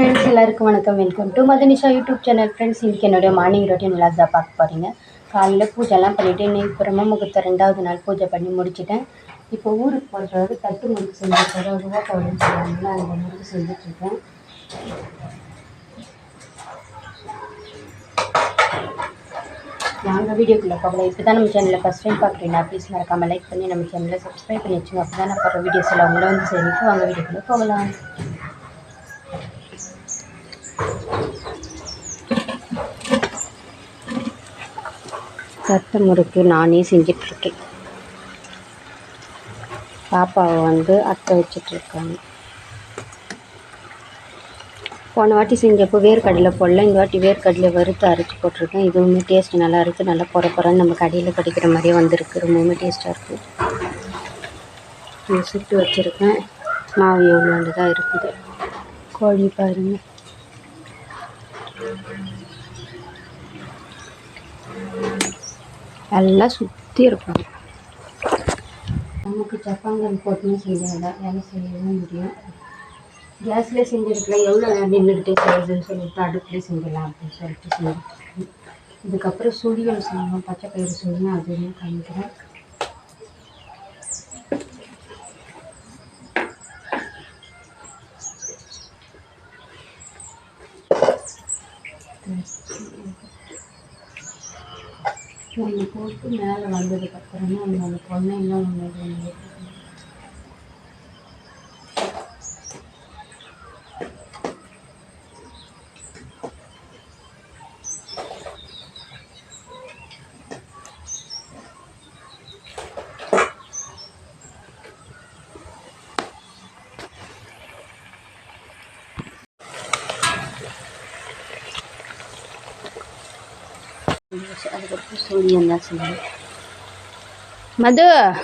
Friends எல்லாருக்கும் வணக்கம். Welcome to Madanisha YouTube channel friends இன்றைக்கி என்னுடைய மார்னிங் ரொட்டீன் விளாக் தான் பார்க்க போகிறீங்க காலையில் பூஜைலாம் பண்ணிவிட்டு இன்னைக்கு பிரம்ம முகூர்த்த ரெண்டாவது நாள் பூஜை பண்ணி முடிச்சிட்டேன். இப்போ ஊருக்கு போடுறது தட்டு முறுக்கு செஞ்சுருக்கேன் ரூபா பவுடர் சொல்லுவாங்களா அந்த முறுக்கு செஞ்சுட்ருக்கேன் நாங்கள் வீடியோக்குள்ளே போகல. இப்போ தான் நம்ம சேனலில் ஃபஸ்ட் டைம் பார்க்குறீங்கன்னா ப்ளீஸ் மறக்காமல் லைக் பண்ணி நம்ம சேனலை சப்ஸ்கிரைப் பண்ணி வச்சுங்க. அப்போ தான் நான் போகிற வீடியோஸ் எல்லாம் உங்களை வந்து சரிக்கு வாங்க வீடியோக்குள்ளே போகலாம். சத்து முறுக்கு நானே செஞ்சிட்ருக்கேன். பாப்பாவை வந்து அத்தை வச்சிட்ருக்காங்க. போன வாட்டி செஞ்சப்போ வேர்க்கடலை போடல இந்த வாட்டி வேர்க்கடலை வறுத்து அரைச்சி போட்டிருக்கேன். இதுவுமே டேஸ்ட் நல்லா இருக்குது நல்லா பொற நம்ம கடையில் கிடைக்கிற மாதிரியே வந்திருக்கு. ரொம்பவுமே டேஸ்ட்டாக இருக்குது இது சுட்டு வச்சுருக்கேன். மாவு எவ்வளோ தான் இருக்குது. கோழி பாருங்கள் எல்லாம் சுற்றி இருக்கும். நமக்கு சப்பாங்கல் போட்டுன்னு செஞ்சால் வேலை செய்யவும் முடியும். கேஸ்லேயே செஞ்சுருக்கலாம். எவ்வளோ நேரம் நின்றுக்கிட்டே செய்யுதுன்னு சொல்லிட்டு அடுப்புலேயே செஞ்சிடலாம் அப்படின்னு சொல்லிட்டு செஞ்சுருக்கேன் இதுக்கப்புறம் சுழியல் செய்யணும் பச்சை பயிறு சுழியும் அதுவுமே காமிக்கிறேன் ஒன்று போட்டு மேலே வந்ததுக்கப்புறமா இன்னொன்று பொண்ணு இன்னொன்று ஒன்று masuk. Mother.